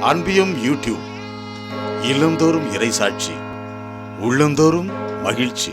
அன்பியும் YouTube இல்லந்தோறும் இறைசாட்சி உள்ளந்தோறும் மகிழ்ச்சி.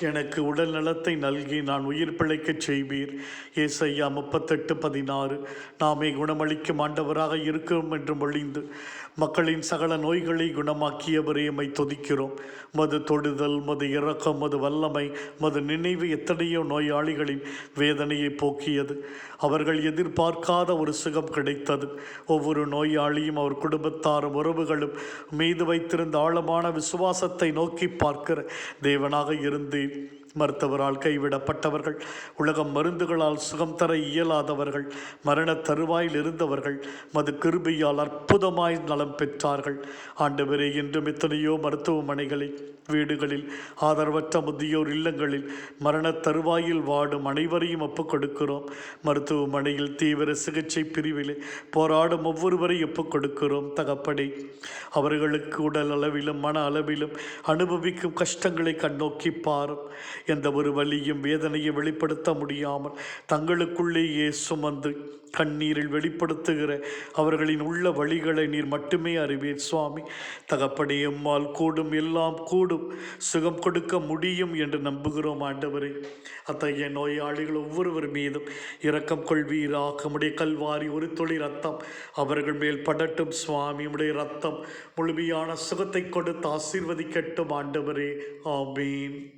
எனக்கு உடல் நலத்தை நல்கி நான் உயிர் பிழைக்கச் செய்வீர். ஏசையா முப்பத்தெட்டு பதினாறு. நாமே குணமளிக்கும் ஆண்டவராக இருக்கிறோம் என்று மொழிந்து மக்களின் சகல நோய்களை குணமாக்கியவரே எம்மை துதிக்கிறோம். மது தொடுதல் மது இறக்கம் மது வல்லமை மது நினைவு எத்தனையோ நோயாளிகளின் வேதனையை போக்கியது. அவர்கள் எதிர்பார்க்காத ஒரு சுகம் கிடைத்தது. ஒவ்வொரு நோயாளியும் அவர் குடும்பத்தாரும் உறவுகளும் மீது வைத்திருந்த ஆழமான விசுவாசத்தை நோக்கி பார்க்கிற தேவனாக இருந்தேன். you மருத்துவரால் கைவிடப்பட்டவர்கள் உலகம் மருந்துகளால் சுகம் தர இயலாதவர்கள் மரண தருவாயில் இருந்தவர்கள் மது கிருபியால் அற்புதமாய் நலம் பெற்றார்கள். ஆண்டவரே இன்றும் எத்தனையோ மருத்துவமனைகளில் வீடுகளில் ஆதரவற்ற முதியோர் இல்லங்களில் மரண தருவாயில் வாடும் அனைவரையும் ஒப்புக் கொடுக்கிறோம் மருத்துவமனையில் தீவிர சிகிச்சை பிரிவிலே போராடும் ஒவ்வொருவரை ஒப்புக் கொடுக்கிறோம் தகப்படி அவர்களுக்கு உடல் அளவிலும் மன அளவிலும் அனுபவிக்கும் கஷ்டங்களை கண்ணோக்கி பாரும். எந்த ஒரு வலியும் வேதனையும் வெளிப்படுத்த முடியாமல் தங்களுக்குள்ளேயே சுமந்து கண்ணீரில் வெளிப்படுத்துகிற அவர்களின் உள்ள வழிகளை நீர் மட்டுமே அறிவீர் சுவாமி. தகப்படி எம்மால் கூடும் எல்லாம் கூடும். சுகம் கொடுக்க முடியும் என்று நம்புகிறோம் ஆண்டவரே. அத்தகைய நோயாளிகள் ஒவ்வொருவர் மீதும் இரக்கம் கொள்வீராக. உடைய கல்வாரி ஒரு துளி ரத்தம். அவர்கள் மேல் படட்டும் சுவாமி. உடைய ரத்தம் முழுமையான சுகத்தை கொடுத்து ஆசீர்வதிக்கட்டும் ஆண்டவரே. ஆமீன்.